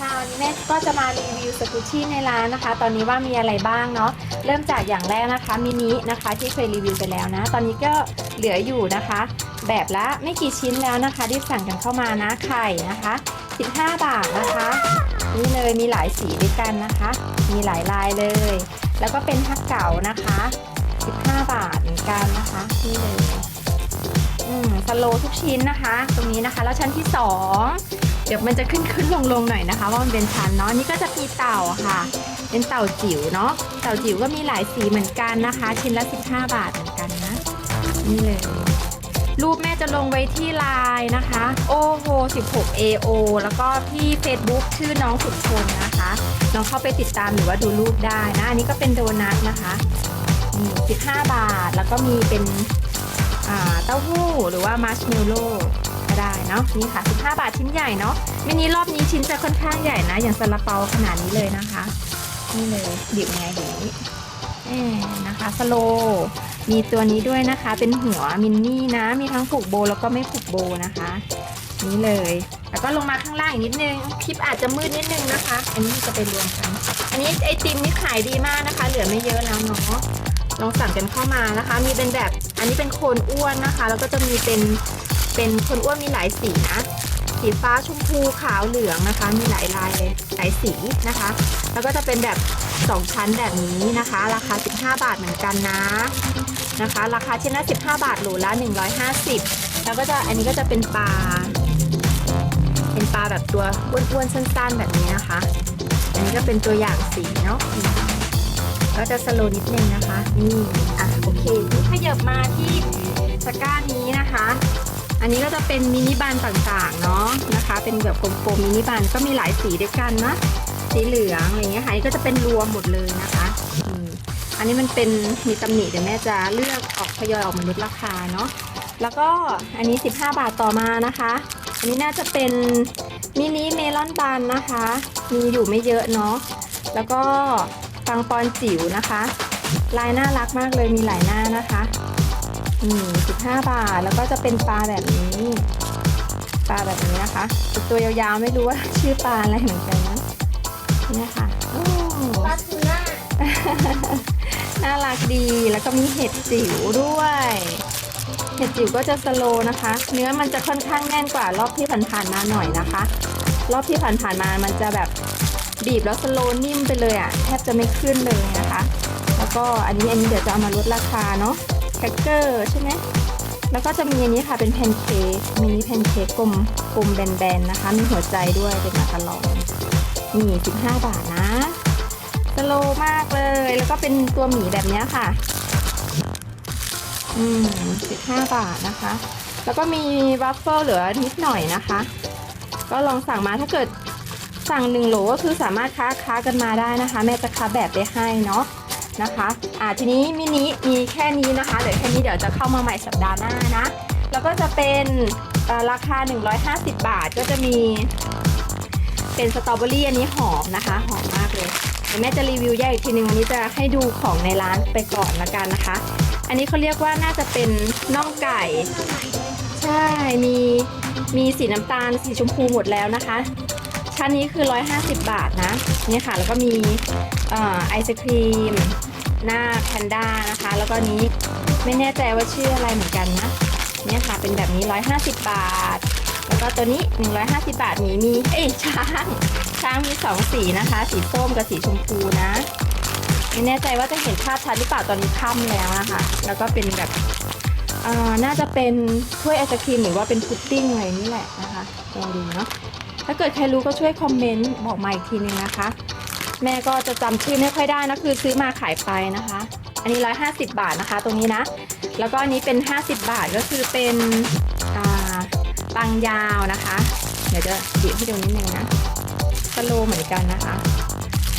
ค่ะวันนี้แม่ก็จะมารีวิวสกูชี่ในร้านนะคะ ตอนนี้ว่ามีอะไรบ้างเนาะเริ่มจากอย่างแรกนะคะมินินะคะที่เคยรีวิวไปแล้วนะ ตอนนี้ก็เหลืออยู่นะคะ แบบละไม่กี่ชิ้นแล้วนะคะที่สั่งกันเข้ามานะไข่นะคะ 15 บาทนะคะ นี่เลยมีหลายสีด้วยกันนะคะ มีหลายลายเลย แล้วก็เป็นฮักเก๋านะคะ 15 บาทเหมือนกันนะคะนี่เลย สโลทุกชิ้นนะคะ ตรงนี้นะคะ แล้วชั้นที่ 2 เดี๋ยวมันจะขึ้นขึ้นลงลงหน่อยนะคะว่ามันเป็นชั้นเนาะนี่ก็จะมีเต่าค่ะ เป็นเต่าจิ๋วเนาะเต่าจิ๋วก็มีหลายสีเหมือนกันนะคะ ชิ้นละ 15 บาทเหมือนกันนะนี่เลยรูปแม่จะลงไว้ที่ไลน์นะคะ โอ้โห16 AO แล้วก็ที่ Facebook ชื่อน้องสุดคนนะคะลองเข้าไปติดตามหรือว่าดูรูปได้นะ อันนี้ก็เป็นโดนัทนะคะนี่15 บาท แล้วก็มีเป็น เต้าหู้หรือว่ามาร์ชเมลโล่ก็ได้เนาะนี่ค่ะ 15 บาทชิ้นใหญ่เนาะมินิรอบนี้ชิ้นจะค่อนข้างใหญ่นะ อย่างซาลาเปาขนาดนี้เลยนะคะ นี่เลยดิบไงดิบนี้แหมนะคะสโล มีตัวนี้ด้วยนะคะ เป็นหัวมินนี่นะ มีทั้งผูกโบแล้วก็ไม่ผูกโบนะคะ นี่เลย แล้วก็ลงมาข้างล่างอีกนิดนึง คลิปอาจจะมืดนิดนึงนะคะ อันนี้จะไปรวมกัน อันนี้ไอติมนี่ขายดีมากนะคะ เหลือไม่เยอะแล้วเนาะ ลองสั่งกันเข้ามานะคะ มีเป็นแบบอันนี้เป็นโคนอ้วนนะคะ แล้วก็จะมีเป็นเป็นโคนอ้วนมีหลายสีนะสีฟ้าชมพูขาวเหลืองนะคะ มีหลายลายเลยหลายสีนะคะ แล้วก็จะเป็นแบบ 2 ชั้นแบบนี้นะคะ ราคา 15 บาทเหมือนกันนะนะคะ ราคาชิ้นละ15 บาทโหลละ 150 แล้วก็จะอันนี้ก็จะเป็นปลา เป็นปลาแบบตัวอ้วนๆสั้นๆแบบนี้นะคะ อันนี้ก็เป็นตัวอย่างสีเนาะ ก็จะสโลว์นิดนึงนะคะ นี่อะโอเคนี่ขยับมาที่ตะกร้านี้นะคะ อันนี้ก็จะเป็นมินิบานต่างๆเนาะนะคะ เป็นแบบกลมๆมินิบานก็มีหลายสีด้วยกันนะสีเหลืองอะไรเงี้ยค่ะนนี้ก็จะเป็นรวมหมดเลยนะคะอันนี้มันเป็นมีตำหนิเดี๋ยวแม่จะเลือกออกทยอยออกมาลดราคาเนาะแล้วก็อันนี้ 15 บาทต่อมานะคะ อันนี้น่าจะเป็นมินิเมลอนบานนะคะ มีอยู่ไม่เยอะเนาะแล้วก็ ฟังปอนจิ๋วนะคะ ลายน่ารักมากเลยมีหลายหน้านะคะอืม15บาทแล้วก็จะเป็นปลาแบบนี้ ปลาแบบนี้นะคะตัวยาวๆไม่รู้ว่าชื่อปลาอะไรเหมือนกันนะเนี่ยค่ะโอ้ปลาทูน่าน่ารักดีแล้วก็มีเห็ดจิ๋วด้วย เห็ดจิ๋วก็จะสโลว์นะคะ เนื้อมันจะค่อนข้างแน่นกว่ารอบที่ผ่านๆมาหน่อยนะคะ รอบที่ผ่านๆมามันจะแบบ บีบแล้วสโลนิ่มไปเลยอะ่ะแทบจะไม่ขึ้นเลยนะคะ แล้วก็อันนี้อันนี้เดี๋ยวจะเอามาลดราคาเนาะแคคเกอร์ใช่ไหมแล้วก็จะมีอันนี้ค่ะเป็นแพนเค้กมินิแพนเค้กกลมกลมแบนๆนะคะ มีหัวใจด้วยเป็นมาการองนี่15 บาทนะสโลมากเลย แล้วก็เป็นตัวหมีแบบนี้ค่ะ อืม15 บาทนะคะ แล้วก็มีวัฟเฟิลเหลือนิดหน่อยนะคะ ก็ลองสั่งมาถ้าเกิด สั่งหนึ่งโหลก็คือสามารถค้าค้ากันมาได้นะคะ แม่จะค้าแบบไปให้เนาะนะคะอ่าทีนี้มินิมีแค่นี้นะคะเหลือแค่นี้เดี๋ยวจะเข้ามาใหม่สัปดาห์หน้านะแล้วก็จะเป็นเอ่อราคา 150 บาทก็จะมี เป็นสตรอเบอรี่อันนี้หอมนะคะหอมมากเลยเดี๋ยวแม่จะรีวิวแยกอีกทีหนึ่งวันนี้จะให้ดูของในร้านไปก่อนละกันนะคะ อันนี้เขาเรียกว่าน่าจะเป็นน่องไก่ ใช่มีมีสีน้ำตาลสีชมพูหมดแล้วนะคะ ชั้นนี้คือ 150 บาทนะเนี่ยค่ะ แล้วก็มีอไอศครีม หน้าแพนด้านะคะ แล้วก็นี้ไม่แน่ใจว่าชื่ออะไรเหมือนกันนะเนี่ยค่ะเป็นแบบนี้ 150 บาท แล้วก็ตัวนี้ 150 บาทหมีมีเอ้ยช้างช้างมี 2 สีนะคะ สีส้มกับสีชมพูนะไม่แน่ใจว่าจะเห็นภาพชัดหรือเปล่าตอนนี้ค่ำแล้วนะคะแล้วก็เป็นแบบน่าจะเป็นถ้วยไอศครีมหรือว่าเป็นพุดดิ้งอะไรนี่แหละนะคะลองดูเนาะ ถ้าเกิดใครรู้ก็ช่วยคอมเมนต์บอกมาอีกทีนึงนะคะ แม่ก็จะจำชื่อไม่ค่อยได้นะคือซื้อมาขายไปนะคะ อันนี้ 150 บาทนะคะ ตรงนี้นะ แล้วก็อันนี้เป็น 50 บาทก็คือเป็นอ่าปังยาวนะคะ เดี๋ยวจะหยิบให้ดูนิดนึงนะสโลเหมือนกันนะคะ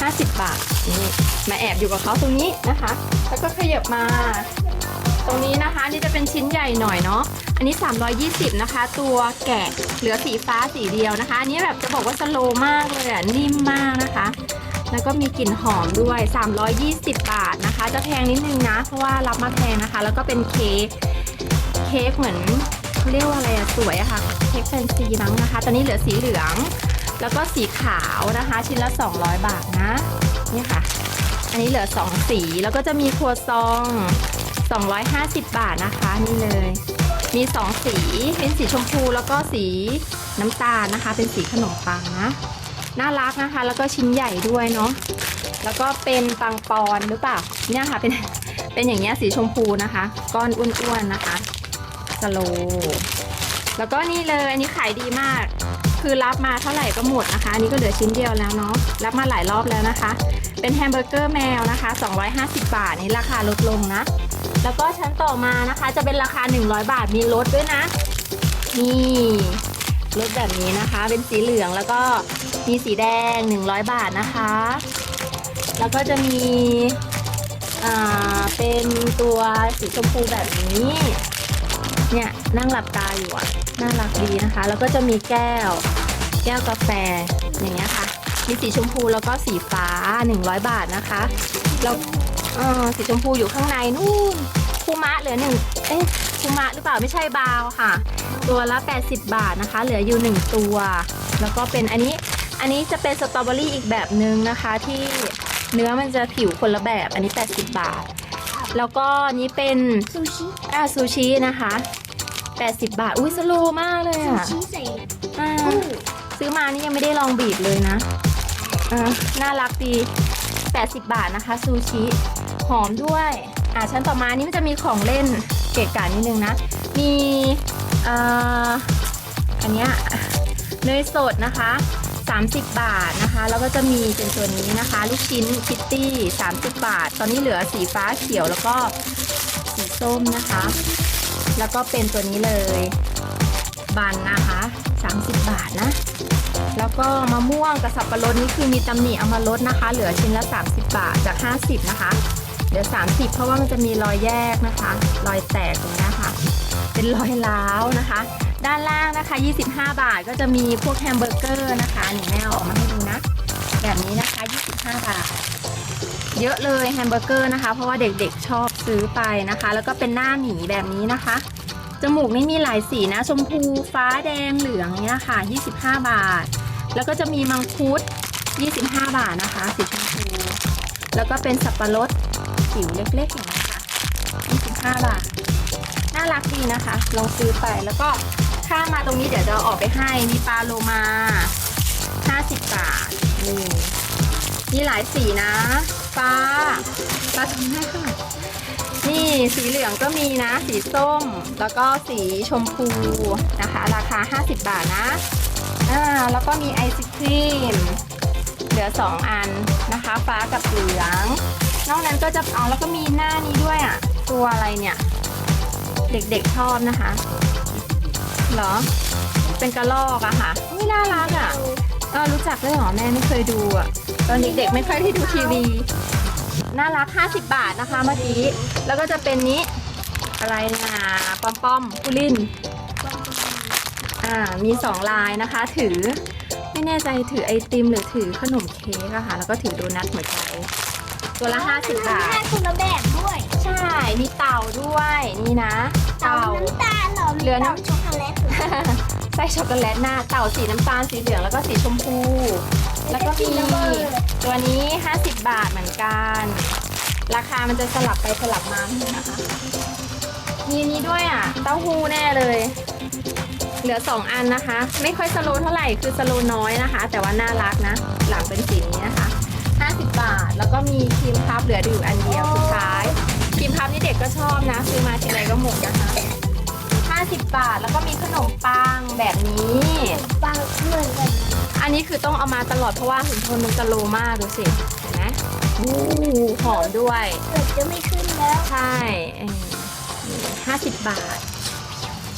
50 บาทนี่มาแอบอยู่กับเขาตรงนี้นะคะ แล้วก็ขยับมา ตรงนี้นะคะนี่จะเป็นชิ้นใหญ่หน่อยเนาะอันนี้ 320 นะคะ ตัวแกะเหลือสีฟ้าสีเดียวนะคะอันนี้แบบจะบอกว่าสโลมากเลยอะนิ่มมากนะคะ แล้วก็มีกลิ่นหอมด้วย 320 บาทนะคะ จะแพงนิดนึงนะ เพราะว่ารับมาแพงนะคะ แล้วก็เป็นเค้กเค้กเหมือนเขาเรียกว่าอะไรอะสวยอะค่ะเค้กแฟนซีมั้งนะคะ ตอนนี้เหลือสีเหลือง แล้วก็สีขาวนะคะ ชิ้นละ 200 บาทนะนี่ค่ะ อันนี้เหลือ 2 สีแล้วก็จะมีครัวซอง 250 บาทนะคะนี่เลย มี 2 สีเป็นสีชมพูแล้วก็สีน้ำตาลนะคะ เป็นสีขนมปังนะน่ารักนะคะ แล้วก็ชิ้นใหญ่ด้วยเนาะแล้วก็เป็นปังปอนหรือเปล่าเนี่ยค่ะเป็นเป็นอย่างเงี้ยสีชมพูนะคะ ก้อนอ้วนๆนะคะสโลแล้วก็นี่เลยอันนี้ขายดีมาก คือรับมาเท่าไหร่ก็หมดนะคะ อันนี้ก็เหลือชิ้นเดียวแล้วเนาะรับมาหลายรอบแล้วนะคะ เป็นแฮมเบอร์เกอร์แมวนะคะ 250 บาทนี่ราคาลดลงนะ แล้วก็ชั้นต่อมานะคะ จะเป็นราคา 100 บาทมีลดด้วยนะ นี่ลดแบบนี้นะคะ เป็นสีเหลืองแล้วก็มีสีแดง 100 บาทนะคะ แล้วก็จะมีอ่าเป็นตัวสีชมพูแบบนี้ เนี่ยนั่งหลับตาอยู่อะน่ารักดีนะคะ แล้วก็จะมีแก้ว แก้วกาแฟอย่างเงี้ยค่ะมีสีชมพูแล้วก็สีฟ้า 100 บาทนะคะแล้ว ออสีชมพูอยู่ข้างในนู่นคูมะเหลือหนึ่งเอ๊ะคูมะหรือเปล่าไม่ใช่บาวค่ะ ตัวละ 80 บาทนะคะ เหลืออยู่1ตัว แล้วก็เป็นอันนี้อันนี้จะเป็นสตรอเบอรี่อีกแบบหนึ่งนะคะที่เนื้อมันจะผิวคนละแบบ อันนี้ 80 บาท แล้วก็อันนี้เป็นซูชิอ่าซูชินะคะ 80 บาท อุ้ยสโลว์มากเลยซูอะชิใส่อ่ากุ้งซื้อมานี่ยังไม่ได้ลองบีบเลยนะอ่าน่ารักดี 80 บาทนะคะซูชิ หอมด้วยอ่าชั้นต่อมานี่มันจะมีของเล่นเกะกะนิดนึงนะ มีอ่ออันเนี้ยเนยสดนะคะ 30 บาทนะคะ แล้วก็จะมีเป็นตัวนี้นะคะ ลูกชิ้นคิตตี้ 30 บาท ตอนนี้เหลือสีฟ้าเขียวแล้วก็สีส้มนะคะ แล้วก็เป็นตัวนี้เลยบันนะคะ 30 บาทนะ แล้วก็มะม่วงกับสับปะรดนี่คือมีตำหนิเอามาลดนะคะ เหลือชิ้นละ 30 บาทจาก 50 นะคะ เหลือ 30 เพราะว่ามันจะมีรอยแยกนะคะ รอยแตกตรงนี้ค่ะ เป็นรอยร้าวนะคะ ด้านล่างนะคะ 25 บาทก็จะมีพวกแฮมเบอร์เกอร์นะคะนี่แม่เอาออกมาให้ดูนะ แบบนี้นะคะ 25 บาท เยอะเลยแฮมเบอร์เกอร์นะคะ เพราะว่าเด็กๆชอบซื้อไปนะคะ แล้วก็เป็นหน้าหมีแบบนี้นะคะ จมูกนี่มีหลายสีนะ ชมพูฟ้าแดงเหลืองเนี่ยค่ะ 25 บาท แล้วก็จะมีมังคุด 25 บาทนะคะสีชมพูแล้วก็เป็นสับปะรด จิ๋วเล็กๆอย่างนี้ค่ะ25 บาท น่ารักดีนะคะ ลองซื้อไปแล้วก็ข้ามาตรงนี้เดี๋ยวจะเอาออกไปให้ มีปลาโลมา 50 บาท นี่มีหลายสีนะฟ้าฟ้าทำให้ค่ะนี่สีเหลืองก็มีนะ สีส้ม แล้วก็สีชมพูนะคะ ราคา 50 บาทนะ อ่า แล้วก็มีไอศครีม เหลือ 2 อันนะคะ ฟ้ากับเหลือง นอกนั้นก็จะเอาแล้วก็มีหน้านี้ด้วยอะ ตัวอะไรเนี่ย เด็กๆชอบนะคะเหรอ เป็นกระลอกอะค่ะไม่น่ารักอะเออรู้จักด้วยเหรอแม่ไม่เคยดูอะตอนเด็กๆไม่ค่อยได้ดูทีวี น่ารัก 50 บาทนะคะเมื่อกี้ แล้วก็จะเป็นนี้อะไรนะปอมปอมพุลินอ่ามีสองลายนะคะ ถือไม่แน่ใจถือไอติมหรือถือขนมเค้กอะค่ะ แล้วก็ถือโดนัทหัวใจ ตัวละ 50 บาทแค่คนละแบบด้วยใช่ มีเต่าด้วยนี่นะ เต่า เต่าน้ำตาลเหรอเหลือน้ำ เต่าช็อกโกแลตเหรอไส้ช็อกโกแลตหน้าเต่าสีน้ำตาลสีเหลืองแล้วก็สีชมพู แล้วก็มีตัวนี้ 50 บาทเหมือนกัน ราคามันจะสลับไปสลับมานะคะ มีอันนี้ด้วยอะ เต้าหู้แน่เลย เหลือ 2 อันนะคะ ไม่ค่อยสโลว์เท่าไหร่คือสโลว์น้อยนะคะ แต่ว่าน่ารักนะ หลังเป็นสีนี้นะคะ 50 บาท แล้วก็มีครีมพับเหลืออยู่อันเดียวสุดท้ายครีมพับนี่เด็กก็ชอบนะซื้อมาทีไรก็หมดนะคะ50 บาท แล้วก็มีขนมปังแบบนี้บางเหมือนกันอันนี้คือต้องเอามาตลอดเพราะว่าหุ่นพลมันจะโลมากดูสิเห็นไหมอู้หอมด้วย เกือบจะไม่ขึ้นแล้ว ใช่ห้าสิบบาท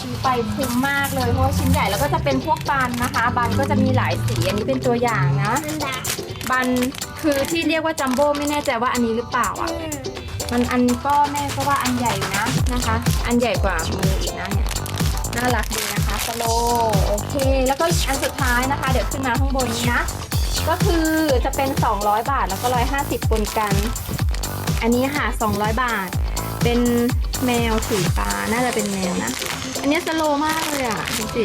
ชิ้นไปคุ้มมากเลยเพราะว่าชิ้นใหญ่แล้วก็จะเป็นพวกบันนะคะ บันก็จะมีหลายสีอันนี้เป็นตัวอย่างนะมันดักบัน คือที่เรียกว่าจัมโบ้ไม่แน่ใจว่าอันนี้หรือเปล่าอะ มันอันก็แม่ก็ว่าอันใหญ่อยู่นะนะคะ อันใหญ่กว่ามืออีกนะเนี่ย น่ารักดีนะคะสโลโอเค แล้วก็อันสุดท้ายนะคะ เดี๋ยวขึ้นมาข้างบนนี้นะ ก็คือจะเป็น 200 บาทแล้วก็ 150ปนกัน อันนี้ค่ะ 200 บาท เป็นแมวถือปลาน่าจะเป็นแมวนะ อันนี้สโลมากเลยอะดูสิ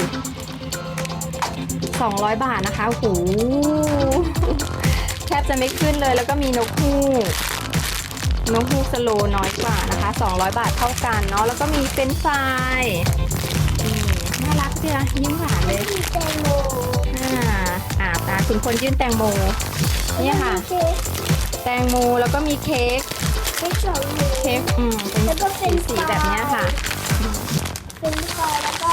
200 บาทนะคะโอ้โหแทบ จะไม่ขึ้นเลย แล้วก็มีนกฮูกนกฮูกสโลว์น้อยกว่านะคะ 200 บาทเท่ากันเนาะแล้วก็มีเป็นไฟรายนี่น่ารักเชียวยิ้มหวานเลยมีแตงโมอ่าอ่าตาคุณคนยื่นแตงโมเนี่ยค่ะเค้กแตงโมแล้วก็มีเค้กเค้กสองหมูเค้กอืมเป็นแล้วก็เป็นสีๆแบบเนี้ยค่ะเป็นฟรายแล้วก็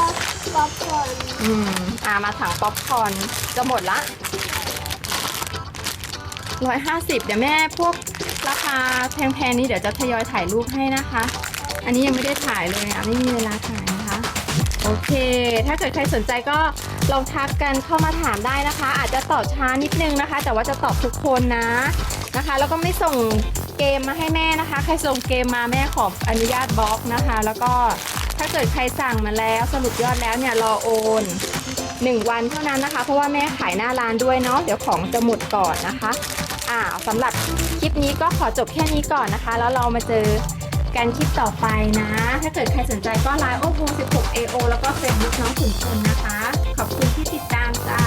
ป๊อปคอร์นอืมอ่ามาถังป๊อปคอร์นจะหมดละ ร้อยห้าสิบเดี๋ยวแม่พวกราคาแพงๆนี้เดี๋ยวจะทยอยถ่ายรูปให้นะคะ อันนี้ยังไม่ได้ถ่ายเลยอะไม่มีเวลาถ่ายนะคะ โอเค ถ้าเกิดใครสนใจก็ลองทักกันเข้ามาถามได้นะคะ อาจจะตอบช้านิดนึงนะคะ แต่ว่าจะตอบทุกคนนะนะคะ แล้วก็ไม่ส่งเกมมาให้แม่นะคะ ใครส่งเกมมาแม่ขออนุญาตบล็อกนะคะ แล้วก็ถ้าเกิดใครสั่งมาแล้วสรุปยอดแล้วเนี่ยรอโอน1 วันเท่านั้นนะคะ เพราะว่าแม่ขายหน้าร้านด้วยเนาะเดี๋ยวของจะหมดก่อนนะคะ อ่าสำหรับคลิปนี้ก็ขอจบแค่นี้ก่อนนะคะ แล้วเรามาเจอกันคลิปต่อไปนะ ถ้าเกิดใครสนใจก็ไลน์โอโห16 AO แล้วก็เฟซบุ๊กน้องขุนพลนะคะ ขอบคุณที่ติดตามจ้า